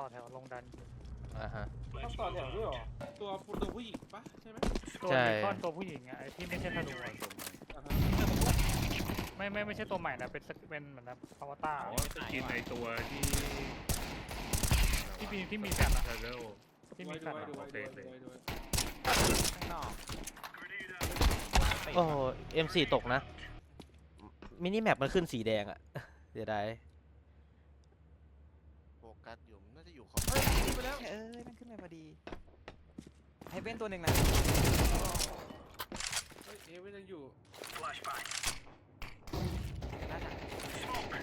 ต่อแถวลงดันอ่าฮะ ต้องต่อแถวด้วยเหรอ ตัวตัวผู้หญิงปะใช่ไหมตัวใช่ เบคอนตัวผู้หญิงอะไอที่ไม่ใช่ธนูอะอ่าฮะไม่ไม่ไม่ใช่ตัวใหม่นะเป็นสเป็นเหมือนแบบอวตาร อ๋อสกินในตัวที่ที่มีที่มีแฟนอะ เทเลโอที่มีแฟนดูอะไว้ดูไว้ดูไว้ดูไว้ดูไว้ข้างนอกโอ้โห M4 ตกนะ มินิแมปมันขึ้นสีแดงอะเดี๋ยวได้ โฟกัสอยู่มันน่าจะอยู่ของ เฮ้ยขึ้นไปแล้วเอ้ยมันขึ้นไปพอดีให้เว้นตัวหนึ่งนะเฮ้ยเอเวนยังอยู่น่าจะ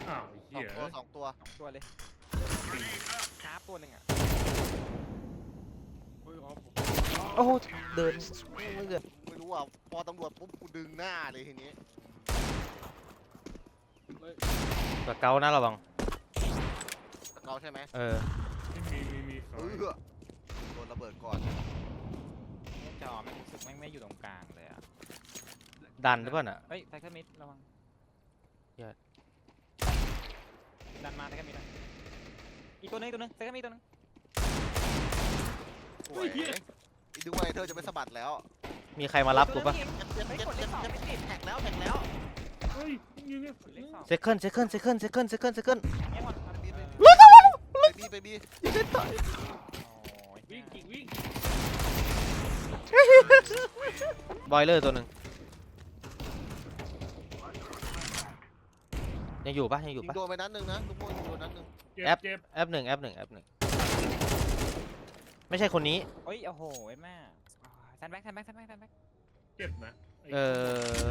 อ้าวสอเหี้งยตัวสองตัวสองตัวเลยคราฟตัวหนึ่งอะโอ้ยอ๋อผมโอ้โหเดินไม่เกินไม่รู้อะพอตำรวจปุ๊บกูดึงหน้าเลยทีนี้เฮ้ยกระเกานะระวังตะเกาใช่ไหมเออที่มีมีมีสอ เองอโดนระเบิดก่อนจอมันรู้สึกไม่งไม่อยู่ตรงกลางเลยอะดันหรือเปล่าน่ะ เฮ้ยไทเกอร์มิดระวังเหี้ย ดันมาไทเกอร์มิดอีกตัวหนึงอีกตัวหนึงไทเกอร์มิดตัวหนึงโอ้ยอีดูว่าไอ้เธอจะไม่สะบัดแล้วมีใครมารับกูปะเจ็บเจ็บเจ็บเจ็บเจ็บเจ็บแท็กแล้วแท็กแล้วเฮ้ยยิงเนี่ยเลขสองเซคันเซคันเซคันเซคันเซคันเซคันแง่หมดครับบีเอบี อบีไปบีโอ้ยวิ่งกิ่งวิ่งบอยเลอร์ตัวหนึ่งยังอยู่ปะยังอยิยู่งปะโดนไปนัดหนึ่งนะลูกโม่ยิงโดนนัดหนึ่งเจ็แอปบเจ็บแอปหนึ่งแอปหนึ่งแอปหนึ่งไม่ใช่คนนี้เฮ้ยโอ้โหไอ้แม่แซนแบ็กแซนแบ็กแซนแบ็กแซนแบ็กเจ็บนะไเออ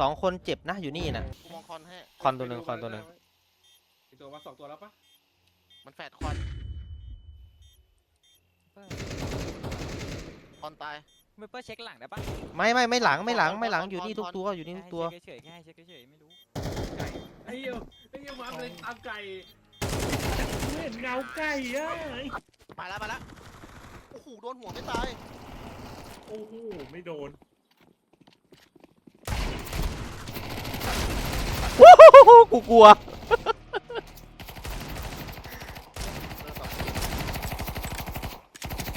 สองคนเจ็บนะอยู่นี่น่ะกูมองคอนให้คอนตัวหนึ่งคอนตัวหนึ่งอีกตัวมาสองตัวแล้วปะ มันแฟดคอนคอนตายเมเปอร์เช็คหลังได้ปะไม่ไม่ไม่หลังไม่หลังไม่หลังอยู่นี่ทุกตัวอยู่นี่ทุกตัว แค่ให้เช็คเฉยๆแค่ให้เช็คเฉยๆไม่รู้ไอ้เหี้ยไอ้เหี้ยมาเลยตามไก่เห็นเงาไก่อะมาแล้วมาแล้วโอ้โหโดนหัวไม่ตายโอ้โหไม่โดนกูกลัว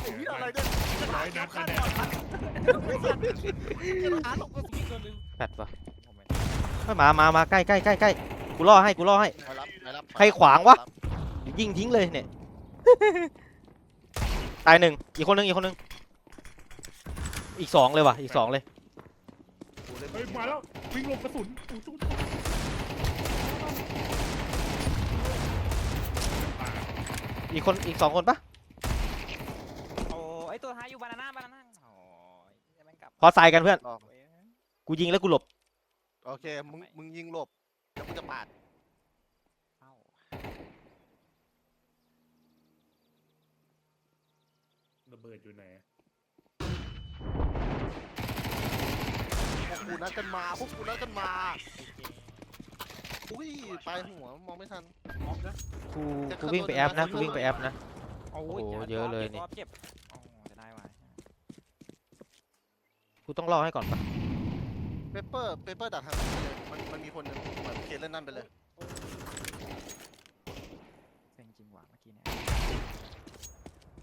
ไอ้เหี้ยอะไรเนี่ย ร้อยนัดนะเนี่ย หาหลบกระสีตัวหนึงแปดวะผมไม่มามามาใกล้ใกล้ใกล้ใกล้กูล่อให้กูล่อให้ไปรับไปรับใครขวางวะ ยิงทิ้งเลยเนี่ย ตายหนึ่งอีกคนหนึงอีกคนหนึงอีกสองเลยว่ะอีกสองเลย กูเล่นเฮ้ยมาแล้ววิ่งหลบกระสุนอู้จุ๊บอีกคนอีกสองคนปะโอ้ไอตัวท้ายอยู่บานาน่าบานาน่าโอ้ย จะแม่งกลับพอใส่กันเพื่อนอ๋อเว้ยกูยิงแล้วกูหลบ โอเค มึง มึงยิงหลบ แล้วกูจะปาดเอ้าระเบิดอยู่ไหนพวกกูนัดกันมา พวกกูนัดกันมา อุ้ยปลายหัว มองไม่ทันออฟนะกู กูวิ่งไปแอปนะ กูวิ่งไปแอปนะ โอ้โอ้ยโหจ็บเยอะเลยนี่ จ็บเจ็บโอ้จะได้ว่ะ กูต้องล่อให้ก่อนปะเปเปอร์เปเปอร์ดักทางนี้ไปเลยมันมันมีคนหนึ่งเหมือนเคสเล่นนั่นไปเลยเซ็งจริงว่ะเมื่อกี้เนี่ย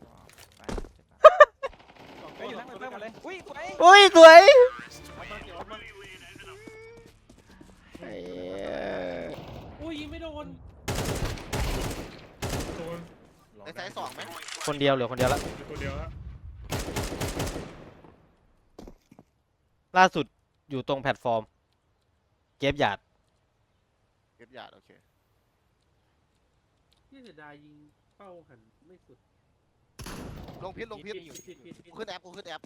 ว้าวไปเจ็บปะสองเฮ้ยอยู่สนั่องงตัวเพิ่มหมดเลเลยยอุ้ยสวยอุ้ยสวยเอามาเกี่ยวเอามาไอ้อุ้ยยิงไม่โดนโดนในไซส์สองไหมคนเดียวเหลือคนเดียวละตัวเดียวฮะ ล่าสุดอยู่ตรงแพลตฟอร์ม เก็บหยาด เก็บหยาดโอเค ที่เสียดายยิงเป้าหันไม่สุดลงพิษลงพิษผิดผิดผิดผิดกูขึ้นแอปกูขึ้นแอป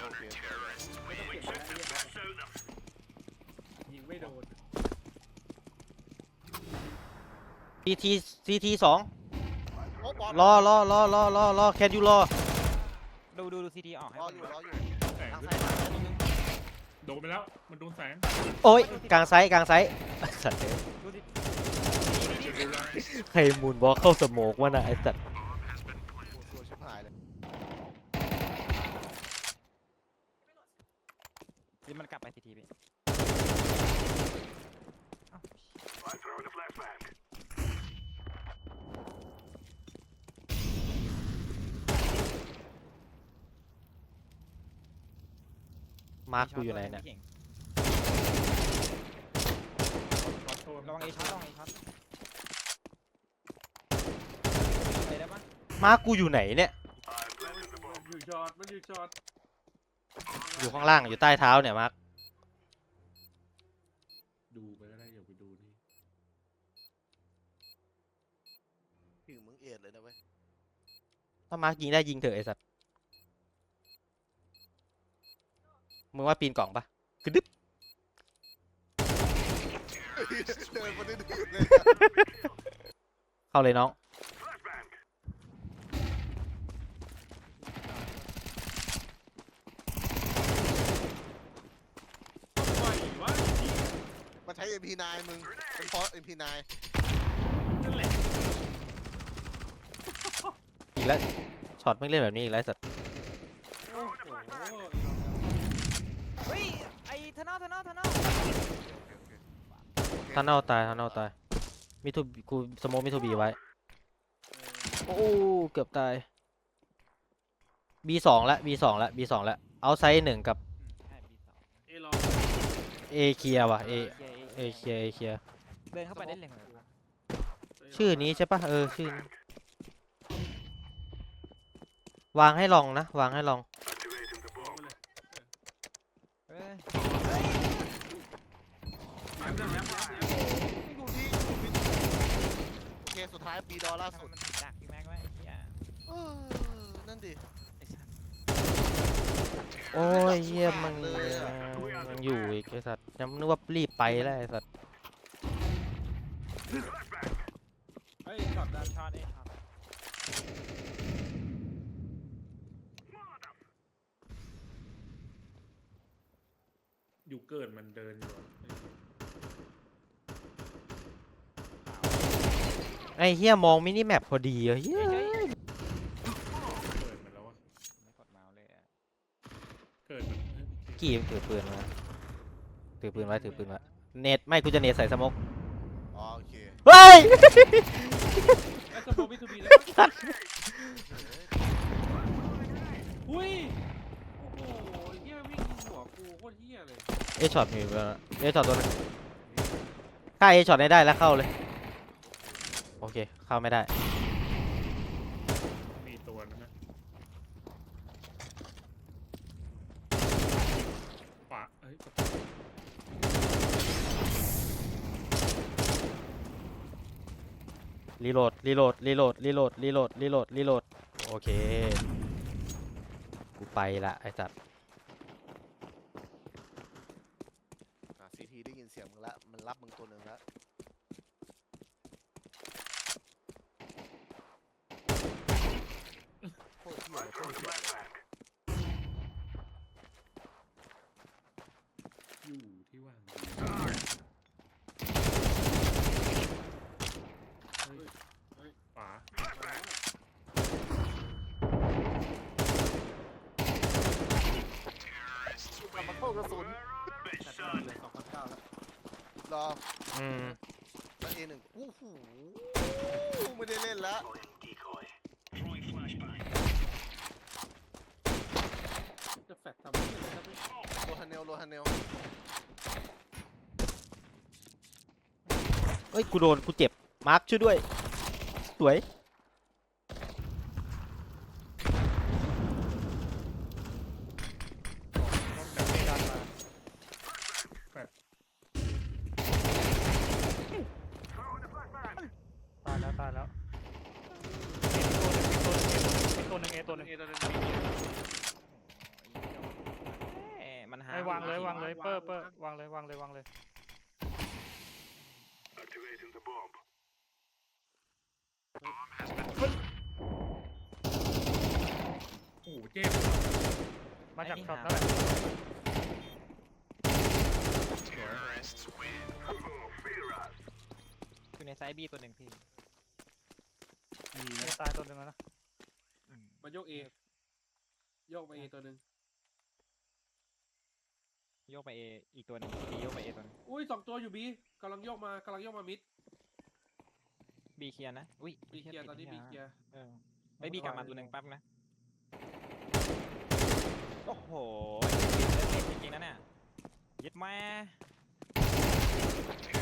โอเคไม่ต้องเก็บแล้วไอ้เหี้ยยิงไม่โดนซีทีซีทีสองโอ้บอล รอรอรอรอรอรอแคนยูรอดูดูดูซีทีออกให้รอคนอยู่ดูรออยู่แสงทางขึ้นซ้ายมานิดนึงโดนไปแล้ว มันโดนแสงโอ้ยกลางไซส์กลางไซส์สัตว์เอ้ยดูสิใครมูนบอลเข้าสโมกวะนะไอ้สัตว์โอ้สวยชิบหายเลยนี่มันกลับไปซีทีไปเอ้า มาร์คกูอยู่ไหนเนี่ยพี่ก่งขอโทษระวังเอช็อตระวังเอช็อตเลยได้ปะมาร์คกูอยู่ไหนเนี่ยอยู่จอดมันอยู่จอดอยู่ข้างล่างอยู่ใต้เท้าเนี่ยมาร์คดูไปก็ได้อย่าไปดูนี่ถึงมึงเอ็ดเลยนะเว้ยถ้ามาร์คยิงได้ยิงเถอะไอสัตว์ มึงว่าปีนกล่องปะกระดึบเดินมาดื้อๆเลยเข้าเลยน้องไม่วะมาใช้ MP9 มึงเป็นเพราะ MP9 นั่นแหละอีกแล้วช็อตไม่งเล่นแบบนี้อีกแล้วไอ้สัตว์โอ้โหเฮ้ย ไอ้เทนอลเทนอลเทนอลทันเนลตายทันเนลตายมิทูกูสโมมิทูบีไว้โอ้เกือบตาย B สองละ B สองละ B สองละเอาไซส์หนึ่งกับใช่บีสองเอรอ A เคลียร์ว่ะ A เย้เย้ A เคลียร์ A เคลียร์เดินเข้าไปได้เลยเหรอชื่อนี้ใช่ปะเออชื่อนี้วางให้ลองนะ วางให้ลอง เฮ้ย แย้มแย้มแย้ม ดูที่โอเค สุ ดท้ายปีดอลล่าทำไมสุดมันถึงดักพี่แม็กไว้ไอ้เหี้ยเออนั่นดิ ไอ้สัสโอ้ยเยี่ยมมันเลยอะยังอยู่อีกไอสัตว์ยังนึกว่ารีบไปแล้วไอสัตว์เฮ้ยจอดดันช็อตเอช็อตอยู่เกิดมันเดินอยู่อะ ไอเฮียมองมินิแมปพอดีอะเฮียเกิดมันแล้ววะไม่กดเมาส์เลยอะเกิดมันเอ้ยกี่มันถือปืนมาถือปืนไว้ถือปืนไว้เน็ตไม่กูจะเน็ตใส่สโมกอ๋อโอเคเฮ้ยไอ้สโมบิทูบีแล้วอุ้ยโอ้โหเฮียวิ่งยิงหัวกูโคตรเฮียเลยเอช็อตมีไปแล้วนะเอช็อตตัวนึงฆ่าเอช็อตได้ได้แล้วเข้าเลยโอ เค เข้าไม่ได้ มีตัวนึงนะปะเอ้ยรีโหลด รีโหลด รีโหลด รีโหลด รีโหลด รีโหลด รีโหลด โอเค กูไปละไอสัตว์ ซีทีได้ยินเสียงมึงละ มันรับมึงตัวหนึ่งละโคตรเหี้ยเลยโคตรเหี้ยเลย อยู่ที่ว่างเฮ้ยเฮ้ยป๋า กลับมาเข้ากระสุน จัดได้เลยสองพันเก้าแล้ว ร ออืมมาเอหนึ่งโอ้โหไม่ได้เล่นละจะแฟดทำเฮียอะไรครับพี่โลฮันเนลโลฮันเนลเอ้ยกูโดนกูเจ็บมาร์คช่วยด้วย สวย ตายแล้วตายแล้วเอตัวหนึ่งเอตัวหนึ่งเอตัวหนึ่ง เอ้ยมันหา ไอ้วางเลยวางเลยเปอร์เปอร์วางเลยวางเลยวางเลย โอ้โห เจ็บมาจากช็อตนั่นแหละอยู่ในไซส์บีตัวหนึ่งพี่มีเอนะตายตัวหนึ่งแล้วนะอืมมันโยกเอโยกไปเอตัวหนึ่งโยกไปเออีกตัวหนึ่งบีโยกไปเอตัวหนึงอุ้ยสองตัวอยู่บีกำลังโยกมากำลังโยกมามิดบีเคลียร์นะ อุ้ยบีเคลียร์ตอนนี้บีเคลียร์เออไปบีกลับมาตัวหนึ่งแป๊บนะ โอ้โหล่นจริงๆนะเนี่ยยึดแม่โอ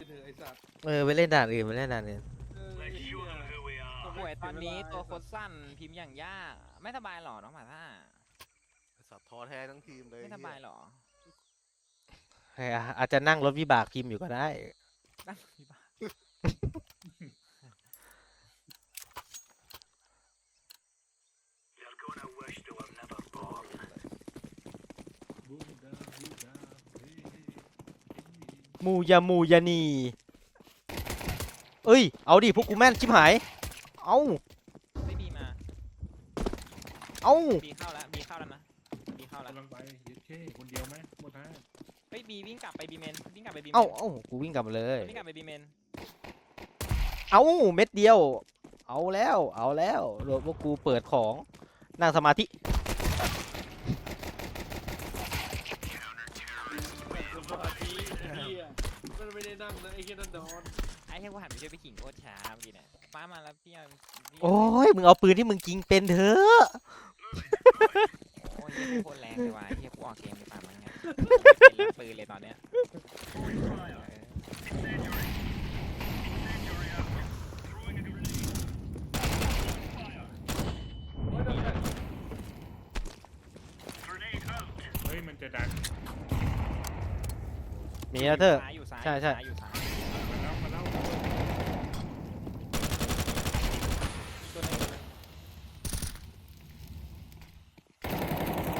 ้เธอไอ้สัตว์เออไปเล่นด่านอื่นไปเล่นด่านอื่นเออไอ้เหี้ยป่วยตอนนี้ตัวโคตรสั้นพิมพ์อย่างยากไม่สบายหรอน้องหมาท่าไอ้สัตว์ท้อแท้ทั้งทีมเลยไม่สบายหรอเอออาจจะนั่งรถวิบากพิมพ์อยู่ก็ได้นั่งที่บ้าน บูดาบูดาเฮ้ยเฮ้ย มูยามูยานี เอ้ย เอาดิพวกกูแม่นชิบหาย เอาไม่บีมาเอาบีเข้าแล้วบีเข้าแล้วนะบีเข้าแล้วกำลังไปเย็ดเช่คนเดียวไหมหมดนะเฮ้ยบีวิ่งกลับไปบีเมนวิ่งกลับไปบีเมนเอาเอากูวิ่งกลับมาเลย วิ่งกลับไปบีเมนเอาเม็ดเดียว เอาแล้ว เอาแล้วโดนพวกกูเปิดของนั่งสมาธิ กูหันไปช่วยพี่ขิงโคตรช้าเมื่อกี้เนี่ยป้ามาแล้วพี่เอาพี่โอ้ยมึงเอาปืนที่มึงยิงเป็นเถอะโอ้ยเหี้ยโคตรแรงเลยว่ะไอ้เหี้ยกูออกเกมดีกว่ามั้งเนี่ยเป็นปืนเลยตอนเนี้ยเออเฮ้ยมันจะดันมีแล้วเถอะซ้ายอยู่ซ้ายใช่ใช่ ซ้ายอยู่ซ้าย มาแล้วมาแล้ว ตัวนึงตัวนึง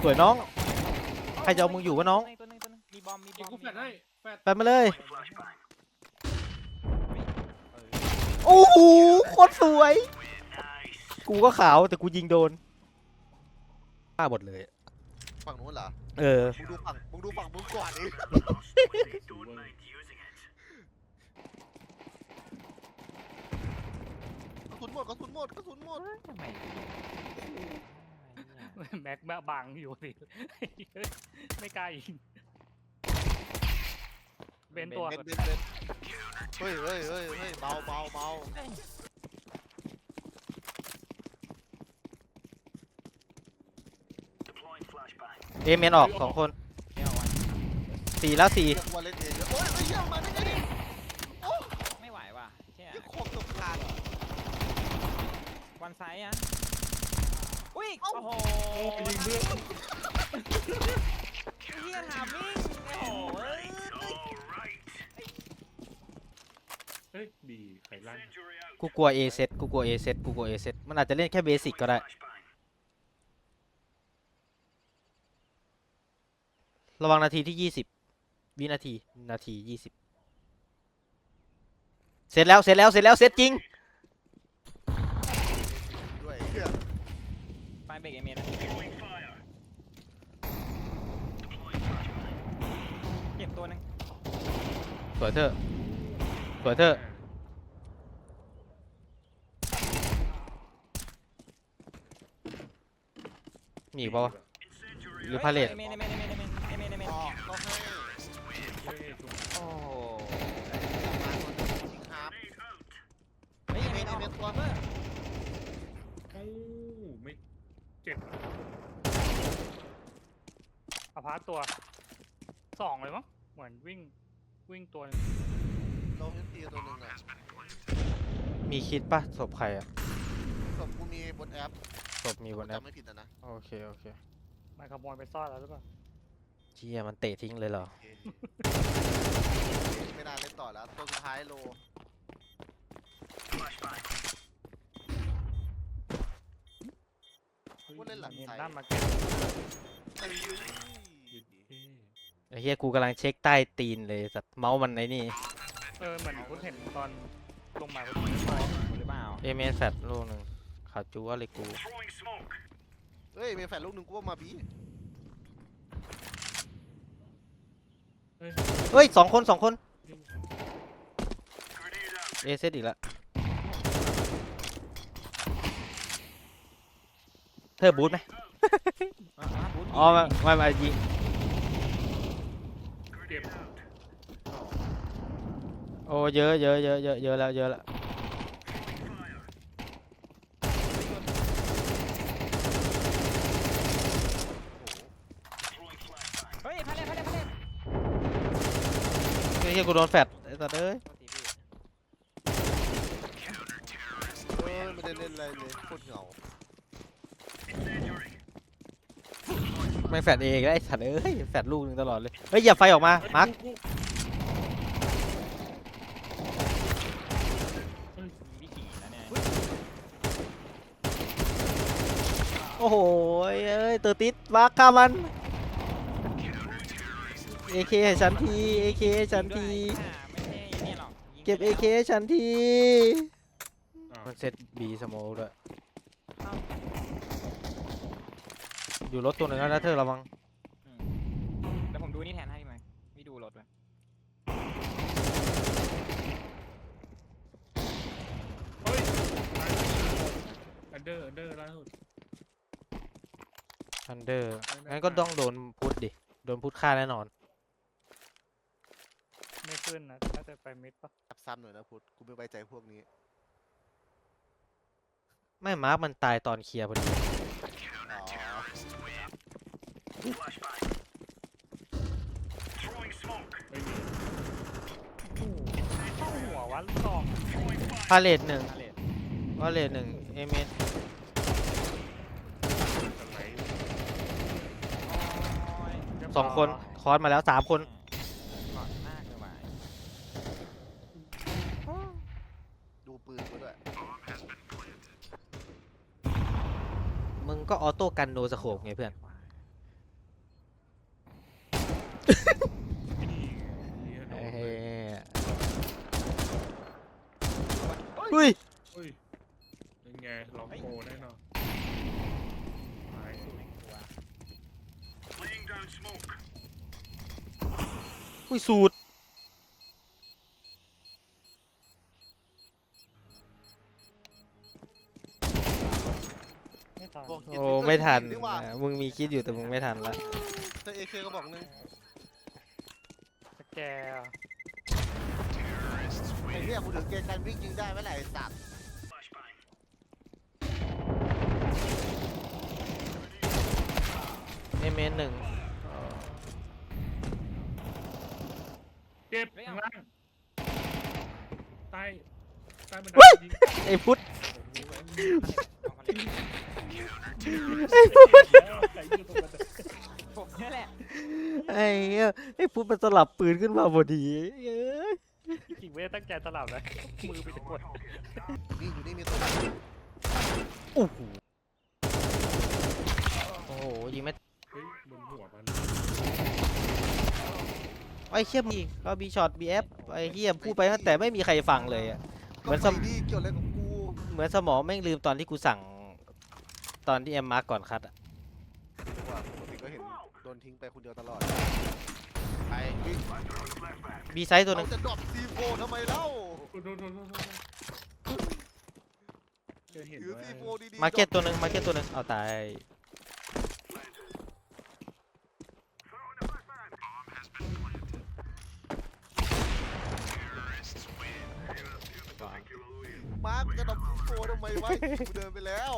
สวยน้อง ใครจะเอามึงอยู่วะน้อง ตัวนึงตัวนึงมีบอมมีบเดี๋ยอวมกูแฟดให้แฟดไปมาเลยเออโอ้โหโคตรสวย กูก็ขาวแต่กูยิงโดนฆ่าหมดเลย ฝั่งนู้นเหรอ เออ มึงดูฝั่ง มึงดูฝั่งมึงก่อนดิดูเว้ยกระสุนหมดกระสุนหมดกระสุนหมดทำไม แม็กแบบบังอยู่สิไม่กล้ายิงเบนตัวเบนเบนเบนเฮ้ยเฮ้ยเฮ้ยเฮ้ยเบาเบาเบาเอเมนออกสองคนเดี๋ยววันสี่แล้วสี่เรียกว่าเล่นเองโอ้ยไอ้เหี้ยมาได้ไงเนี่ยไม่ไหวว่ะเชี่ยไอ้โคมตกคานวันไซส์อะ อุ้ยเอ้าโอ้โหยิงเพื่อนเฮียถามมิ่งโอ้โหเอ้ยเฮ้ยบีไข่ลั่นกูกลัวเอเซตกูกลัวเอเซตกูกลัวเอเซตมันอาจจะเล่นแค่เบสิกก็ได้ระวังนาทีที่ยี่สิบวินาที นาทียี่สิบเสร็จแล้ว เสร็จแล้ว เสร็จแล้ว เสร็จจริง ด้วยไอ้เหี้ย ไป เบรกเอเมนนะเก็บตัวหนึงสวยเถอะสวยเถอะมีอีกปะวะ หรือพาเลท เอเมนเอเมนเอเมนเอเมนเอเมนเอเมนออกก็ให้เฮ้ยจุ๊บโอ้โห มาคนยิงฮาร์ปเฮ้ยเอเอเมเมนนเอออกเมนตัวโอ้ไม่เจ็บอพาร์ตตัวสองเลยมั้งเหมือนวิ่งวิ่งตัวหนึ่งเราเห็นตีตัวหนึ่งอะมีคิดปะศพใครอะศพกูมีบนแอปศพมีบนแอปจำไม่ผิดนะนะโอเคโอเคมันขโมยไปซ่อนแล้วหรือเปล่าเชี่ยมันเตะทิ้งเลยเหรอโอเคไม่น่าเล่นต่อแล้ว ตัวสุดท้ายโล พูดเล่น หลังเห็นไทยด้านมาเก็ตเอ้ยเย็ดเท่ไอ้เฮียกูกำลังเช็คใต้ตีนเลยสัตว์เมาส์มันไอ้นี่เออเหมือนคุณเห็นตอนลงมาคุณหรือเปล่าเอเมนแฟดลูกหนึ่งขาวจูอะไรกูเฮ้ยมีแฟนลูกหนึ่งกูว่ามาบีเฮ้ยสองคนสองคนเอเซตอีกแล้ว เธอบูทไหมอ๋อไม่ไม่ยิงโอ้เยอะเยอะเยอะเยอะเยอะแล้วเยอะแล้วเฮ้ยพาเล่พาเล่พาเล่เฮ้ยกูโดนแฟดไอ้สัตว์เอ้ยโอ้ยไม่ได้เล่นอะไรเลยโคตรเหงา แม่งแฟดเองแล้วไอ้สัตว์เอ้ยแฟดลูกหนึงตลอดเลยเฮ้ยอย่าไฟออกมามาร์คมีวิธีนะเนี่ยโอ้โหเอ้ยเตอร์ติดมาร์คฆ่ามันเอเคให้ฉันทีเอเคให้ฉันทีไม่ใช่เนี่ยหรอกยิงเก็บเอเคให้ฉันทีอ้าวมันเซตบีสโมด้วย อยู่รถตัวหนึ่งแล้วนะเธอระวังอืมแล้วผมดูนี่แทนให้ไหมไม่ดูรถเลยเฮ้ยอันเดอร์อันเดอร์ล่าสุด ทันเดอร์ไม่ได้งั้นก็ฆ่าต้องโดนพุทดิ โดนพุทฆ่าแน่นอน ไม่ขึ้นนะน่าจะไปมิดปะจับซ้ำหน่อยนะพุทธกูไม่ไว้ใจพวกนี้ ไม่มาร์คมันตายตอนเคลียร์พอดีอ๋อ ไม่มีเข้าหัววันสองพาเลทหนึ่งพาเลทพาเลทหนึ่งเอเมนสไลด์โอ้ยสองคน คอร์สมาแล้วสามคนก่อนมากเลยว่ะ ดูปืนกูด้วย มึง ก็ออโต้กันโนสโคปไงเพื่อนนี่โดนเฮ้เลยยอุ้ยเฮ้ยเป็นไงลองโกแน่นอนหายอุ้ยสูตร ทันบอกโอ้ไม่ทันดีกว่าอะมึงมีคิดอยู่แต่มึงไม่ทันละเจอเอเคก็บอกนึงสแกร์ไอ้เนี่ยกูถึงเกณฑ์การวิ่งยิงได้ไหมล่ะไอ้สัตว์เอเมนหนึ่งเจ็บข้างล่างใต้ใต้บันไดยิงไอ้พุทธเอาพาเลท ไอ้พุทธใครอยู่ตรงบันไดผมเนี่ยแหละไอ้เหี้ยไอ้พุทธมันสลับปืนขึ้นมาพอดีเอ้ยจริงไม่ได้ตั้งใจสลับนะมือไปจะกดนี่อยู่นี่มีตัวโอ้โหโอ้โหยิงไม่เฮ้ยบนหัวมันไอ้เชี่ยมีเราบีช็อตบีเอฟไอ้เหี้ยพูดไปแต่ไม่มีใครฟังเลยอะ เหมือนสม ก็ไดีเกี่ยวอะไรกับกูเหมือนสมองแม่งลืมตอนที่กูสั่ง ตอนที่เอ็มมาร์กก่อนคัดอะว่าปกติก็เห็นโดนทิ้งไปคนเดียวตลอด ไปวิ่งบีไซส์ตัวหนึเรางจะดรอปซีโฟทำไมเล่าโดนโดนโดนโดนเจอเห็นถือว่าซีโฟดีๆมาร์เก็ตดรอปตัวหนึงมาร์เก็ตตัวหนึงเอาตายมาร์คจะดรอปซีโฟทำไมวะกูเดินไปแล้ว